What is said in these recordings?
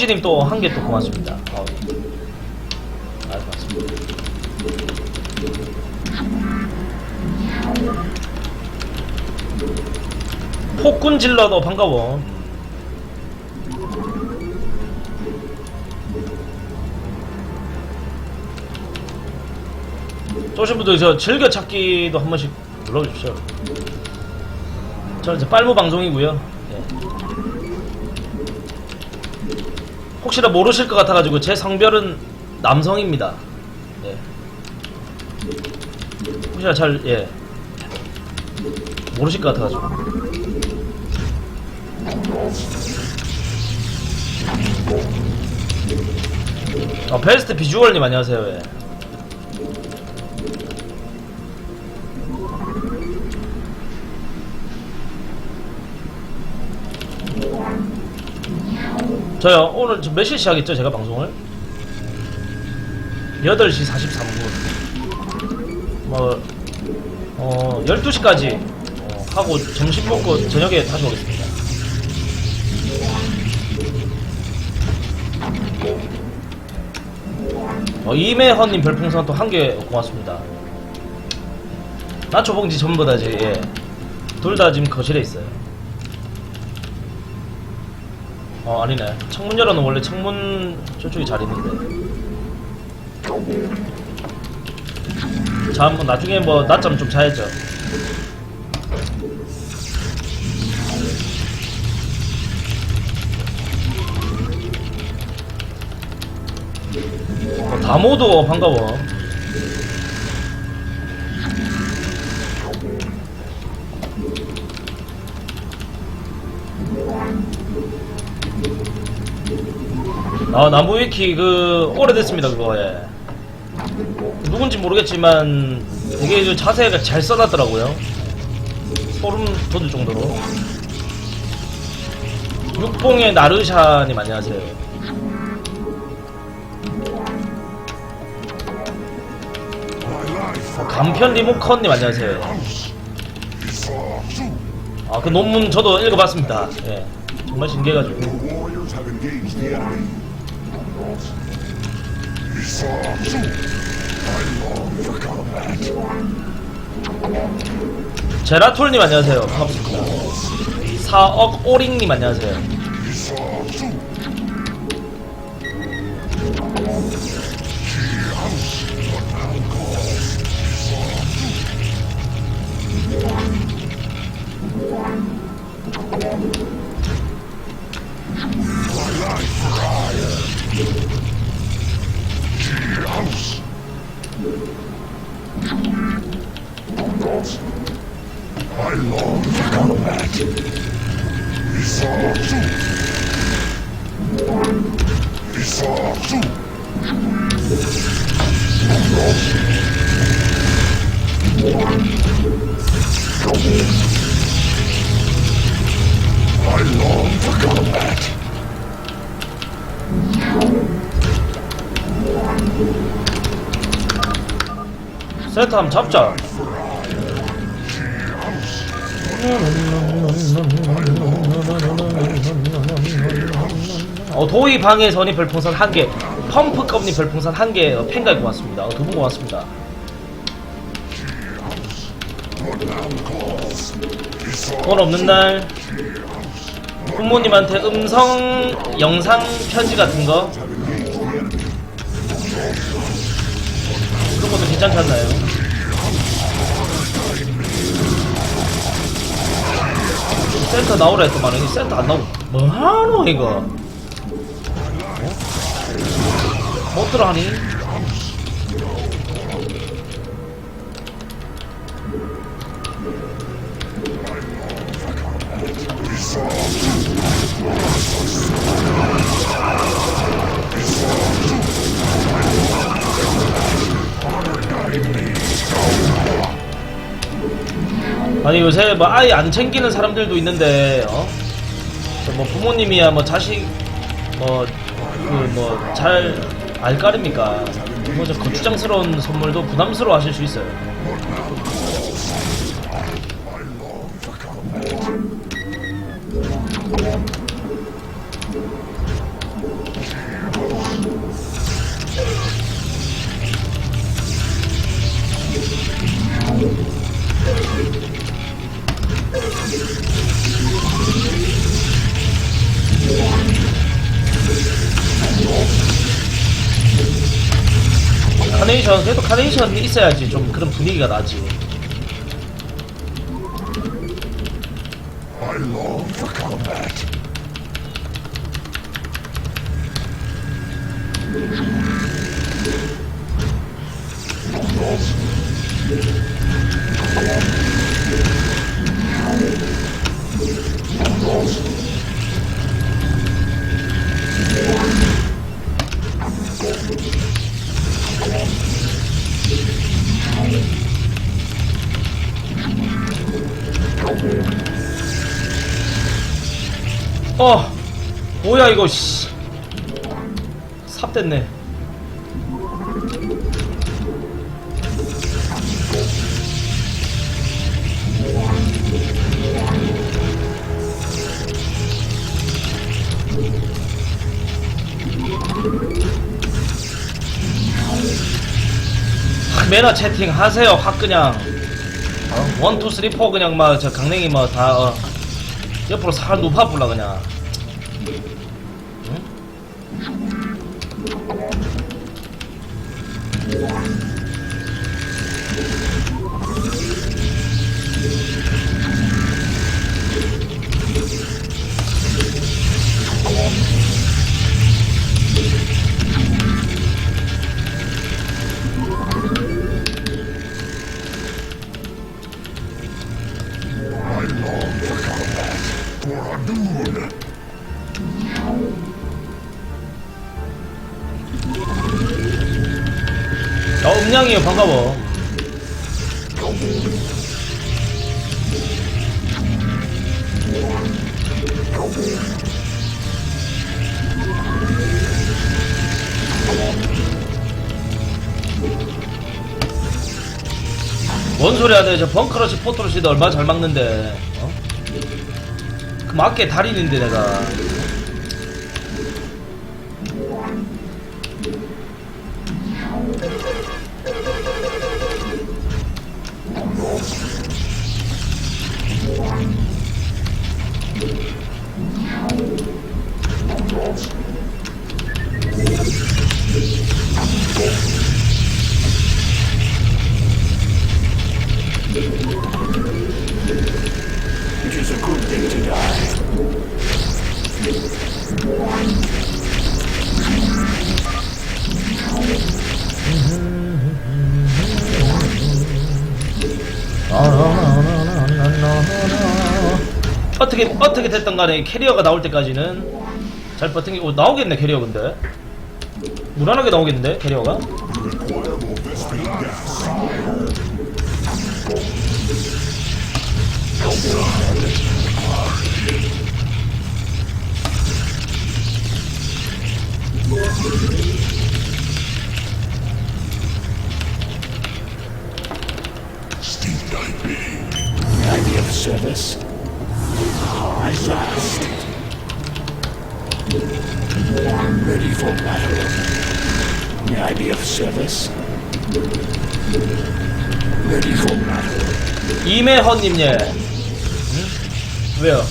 오지님 또 한 개 또 고맙습니다. 어. 아, 고맙습니다. 폭군 질러도 반가워. 쪼신 분들 저 즐겨찾기도 한 번씩 눌러주십시오. 저는 이제 빨무 방송이고요. 혹시나 모르실 것 같아가지고 제 성별은 남성입니다. 예. 혹시나 잘 예. 모르실 것 같아가지고. 어, 베스트 비주얼님 안녕하세요. 예. 저요 오늘 몇시 시작했죠 제가 방송을? 8시 43분. 뭐 어, 12시까지 어, 하고 점심 먹고 저녁에 다시 오겠습니다. 어, 이매헌님 별풍선 또 한 개 고맙습니다. 나초봉지 전부 다 제, 예. 둘 다 지금 거실에 있어요 어 아니네. 창문 열어놓으면 원래 창문 저쪽에 잘 있는데. 자 한번 나중에 뭐 낮잠 좀 자야죠. 어, 다모도 반가워 아 나무 위키 그 오래됐습니다 그거. 예. 누군지 모르겠지만 되게 그 자세가 잘 써놨더라고요. 소름 돋을 정도로. 육봉의 나르샤님 안녕하세요. 어, 간편 리모컨님 안녕하세요. 아 그 논문 저도 읽어봤습니다. 예. 정말 신기해가지고 제라톨님 안녕하세요. 반갑습니다. 4억 오링님 안녕하세요 I long combat. We saw soon. We saw soon. I long for combat. 세트 한번 잡자 어, 도희 방해 선이 별풍선 한 개, 펌프컵님 별풍선 한 개, 어, 팬가입 고맙습니다. 어, 두분 고맙습니다. 돈 없는 날 부모님한테 음성 영상 편지 같은 거 그런 것도 괜찮지 않나요? 센터 나오라 했더만 이 센터 안 나오고 뭐하노 이거 어? 못 들어가니? 아니 요새 뭐 아예 안 챙기는 사람들도 있는데 어? 저뭐 부모님이야 뭐 자식 뭐그뭐잘 알 까립니까? 뭐저 거추장스러운 선물도 부담스러워 하실 수 있어요. 카네이션 그래도 카네이션이 있어야지 좀 그런 분위기가 나지 I long for. 어 뭐야 이거 씨 삽됐네 확 매너 채팅 하세요 확 그냥 어? 원투 쓰리 포 그냥 막 저 강냉이 뭐다 어. 옆으로 살 높아 불라 그냥 嗯。 뭔 소리 하네. 저 벙커러시 포토러시도 얼마나 잘 막는데. 어? 그 맞게 달인인데 내가 어떻게 됐든 간에 캐리어가 나올 때까지는 잘 버티기 어, 나오겠네 캐리어 근데. 무난하게 나오겠는데 캐리어가 이매헌님 예 응? 왜요?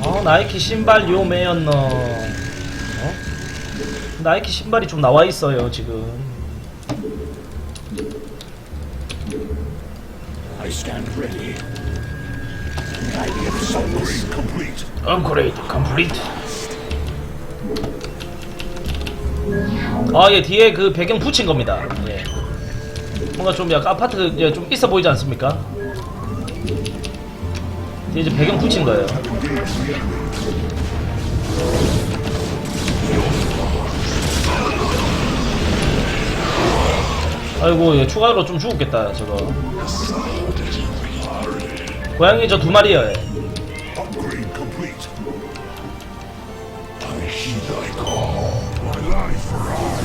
어 나이키 신발 요매였노 어? 나이키 신발이 좀 나와 있어요 지금. 업그레이드 컴플리트 아예 뒤에 그 배경 붙인 겁니다 예. 뭔가 좀 약간 아파트 예, 좀 있어 보이지 않습니까? 이제 배경 붙인 거예요 아이고 예, 추가로 좀 죽었겠다 저거 고양이 저 두 마리예요 예. Upgrade complete. I heed thy call. My life for I.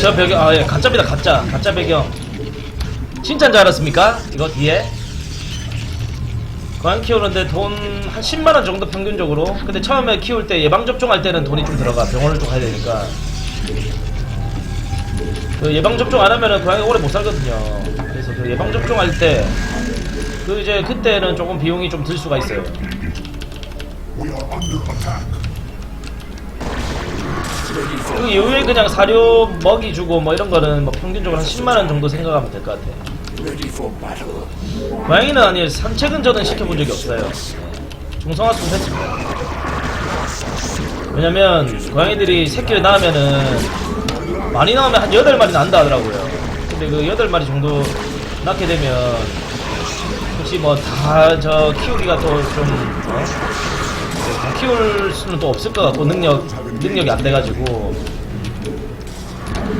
저 배경 아예 가짜입니다 가짜. 가짜 배경. 진짜인 줄 알았습니까? 이거 뒤에. 고양 키우는데 돈 한 10만원 정도 평균적으로. 근데 처음에 키울 때 예방접종할 때는 돈이 좀 들어가. 병원을 좀 가야 되니까. 그 예방 접종 안 하면은 고양이가 오래 못 살거든요. 그래서 그 예방 접종 할 때 그 이제 그때는 조금 비용이 좀 들 수가 있어요. 그 이후에 그냥 사료 먹이 주고 뭐 이런 거는 뭐 평균적으로 한 10만 원 정도 생각하면 될것 battle. 고양이는 아니 산책은 저는 시켜본 적이 없어요. 중성화 좀 했습니다. 왜냐면 고양이들이 새끼를 낳으면은 많이 낳으면 한 8마리 난다 하더라고요. 근데 그 8마리 정도 낳게 되면 혹시 뭐 다 저 키우기가 또좀 어? 다 키울 수는 또 없을 것 같고 능력 능력이 안 돼가지고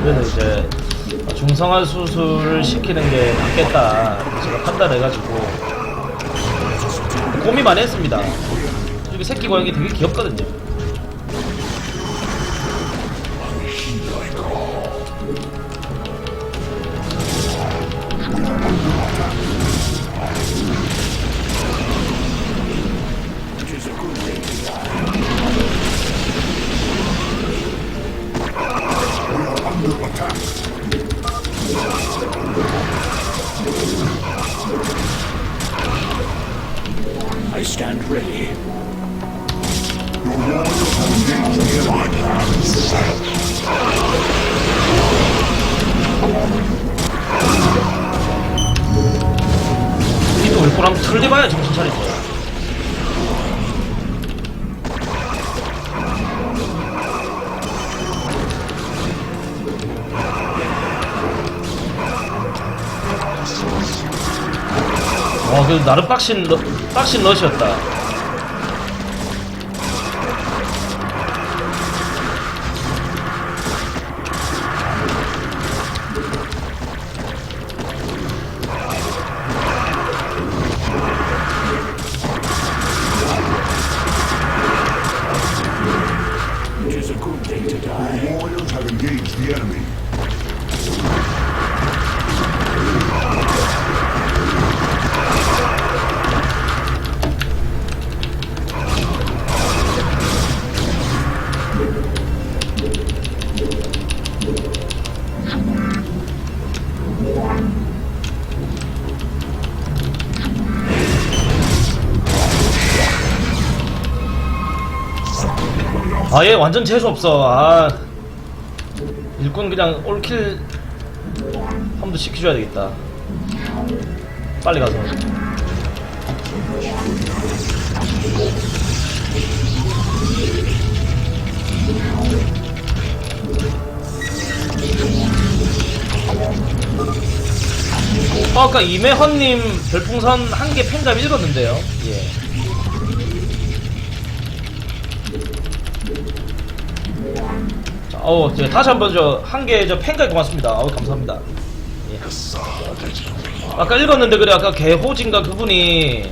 그래서 이제 중성화 수술을 시키는 게 낫겠다 제가 판단해가지고 고민 많이 했습니다. 이게 새끼 고양이 되게 귀엽거든요. 니도 올 거랑 틀리봐야 정신 차리죠. 와, 그 나름 빡신 러, 빡신 러시였다. 아, 얘 완전 재수 없어. 아, 일꾼 그냥 올킬 한 번 더 시켜줘야 되겠다. 빨리 가서. 어, 아까 이매헌님 별풍선 한 개 팬감 읽었는데요. 예. 자, 어우, 예, 다시 한번 저 한 개 저 팬까지 고맙습니다. 어우, 감사합니다. 예. 아까 읽었는데 그래 아까 개호진가 그분이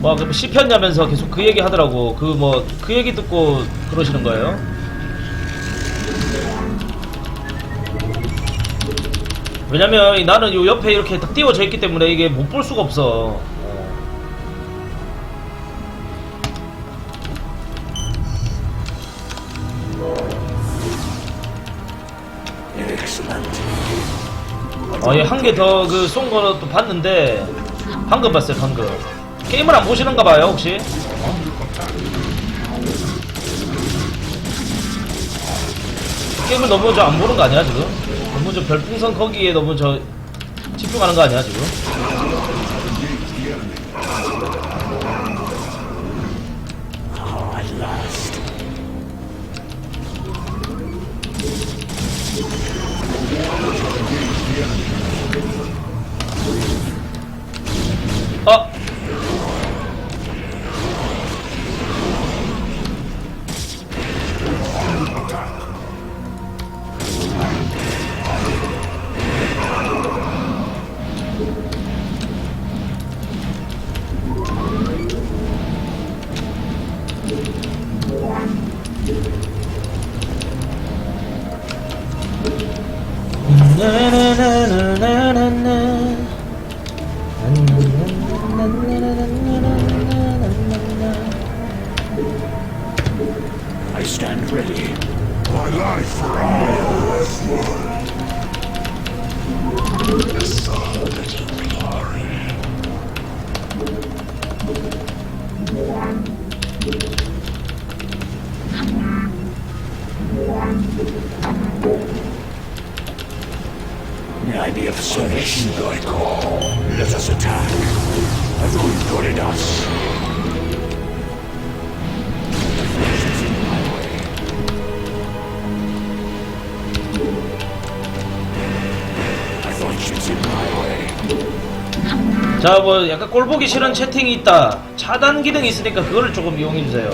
뭐 그 씹혔냐면서 계속 그 얘기 하더라고. 그 뭐 그 얘기 듣고 그러시는 거예요? 왜냐면 이 나는 요 옆에 이렇게 딱 띄워져 있기 때문에 이게 못 볼 수가 없어. 어, 예, 한개 더 그 쏜 거도 봤는데 방금 봤어요, 방금. 게임을 안 보시는가 봐요, 혹시? 게임을 너무 저 안 보는 거 아니야, 지금? 너무 저 별풍선 거기에 너무 저 집중하는 거 아니야, 지금? Of service? I call. Let us attack. Good at us. 자, 뭐 약간 꼴 보기 싫은 채팅이 있다. 차단 기능이 있으니까 그거를 조금 이용해 주세요.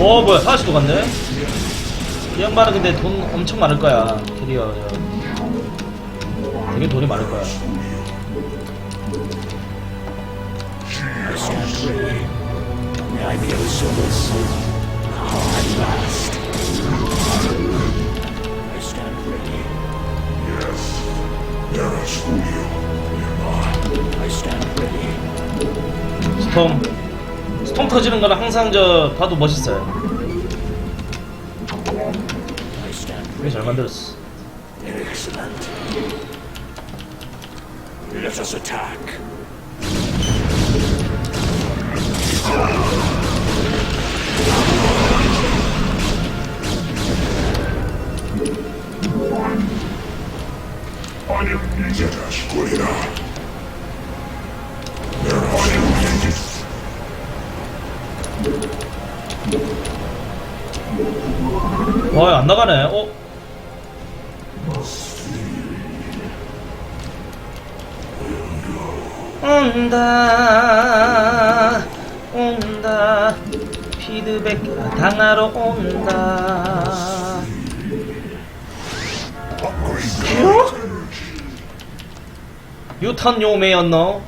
어, 뭐야, 사시도 갔네? 이 양반은 근데 돈 엄청 많을 거야, 캐리어. 되게 돈이 많을 거야. Ah. 스톰 스톰 터지는 거는 항상 저 봐도 멋있어요 되게 잘 만들었어 Excellent. Let us attack. 나가네 어? 온다 온다. 피드백 당하러 온다. 유탄 요매였노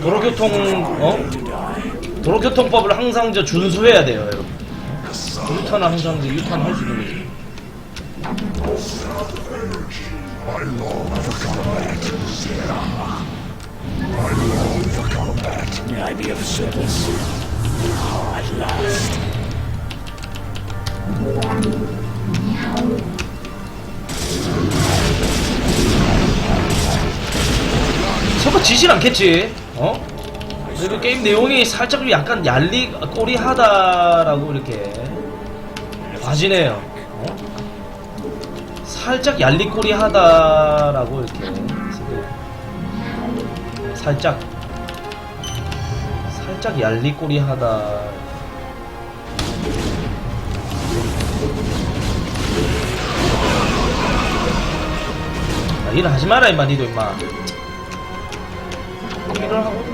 도로교통 어? 도로교통법을 항상 저 준수해야 돼요 여러분. 유탄은 항상 유탄 할 수 있는 거지 설마 지진 않겠지? 어? 그리고 게임 내용이 살짝 약간 얄리 꼬리하다라고 이렇게 봐지네요. 어? 살짝 얄리 꼬리하다라고 이렇게 쓰고 살짝 살짝 얄리 꼬리하다. 아, 하지 마라 임마 니도 임마. 일을 하고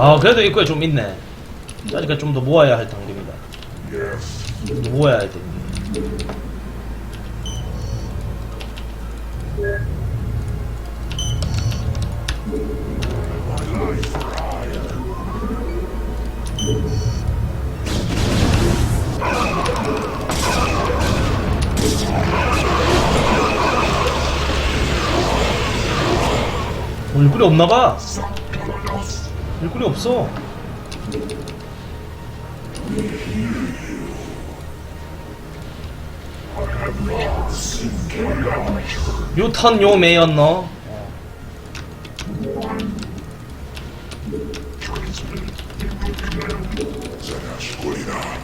아 그래도 입구에 좀 있네. 그러니까 좀 더 모아야 할 단계입니다. 좀 더 모아야 돼. 일꾼이 없나봐 일꾼이 없어 유턴 Guida.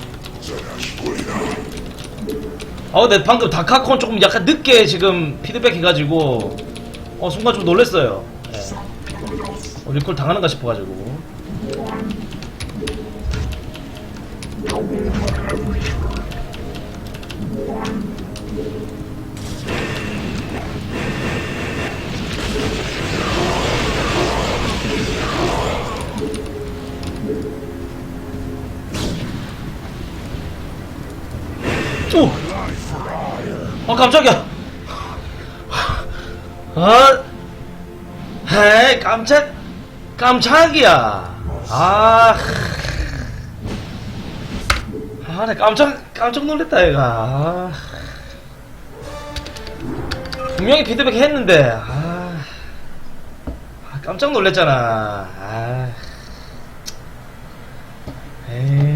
아 근데 방금 다카콘 조금 약간 늦게 지금 피드백 해가지고 어 순간 좀 놀랬어요 예. 어, 리콜 당하는가 싶어가지고 오! 어 깜짝이야 아, 에이 깜짝 깜짝이야 아 아, 나 깜짝, 깜짝 놀랐다, 얘가. 아. 분명히 피드백 했는데, 아. 아, 깜짝 놀랐잖아. 아. 에이